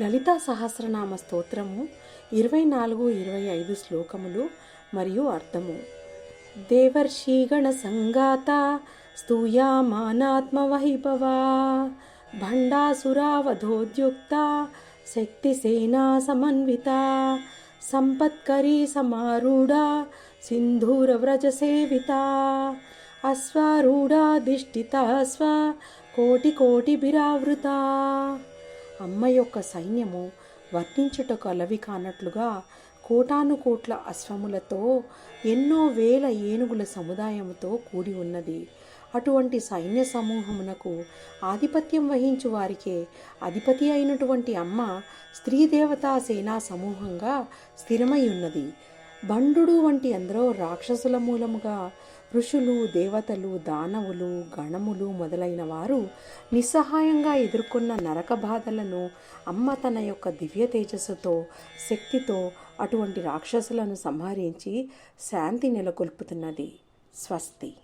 లలితా సహస్రనామ స్తోత్రము ఇరవై నాలుగు ఇరవై ఐదు శ్లోకములు మరియు అర్థము. దేవర్షీగణ సంగాత స్తూయామానాత్మవైభవా భండాసురావధోద్యుక్త శక్తిసేనా సమన్విత సంపత్కరీ సమారూఢ సింధూరవ్రజ సేవిత అశ్వారూఢాధిష్ఠిత స్వ కోటి కోటి బిరావృత. అమ్మ యొక్క సైన్యము వర్ణించుటకు అలవి కానట్లుగా కోటాను కోట్ల అశ్వములతో ఎన్నో వేల ఏనుగుల సముదాయముతో కూడి ఉన్నది. అటువంటి సైన్య సమూహమునకు ఆధిపత్యం వహించు వారికే అధిపతి అయినటువంటి అమ్మ స్త్రీ దేవతా సేనా సమూహంగా స్థిరమై ఉన్నది. బండుడు వంటి ఎందరో రాక్షసుల మూలముగా ఋషులు దేవతలు దానవులు గణములు మొదలైన వారు నిస్సహాయంగా ఎదుర్కొన్న నరక బాధలను అమ్మ తన యొక్క దివ్య తేజస్సుతో శక్తితో అటువంటి రాక్షసులను సంహరించి శాంతి నెలకొల్పుతున్నది. స్వస్తి.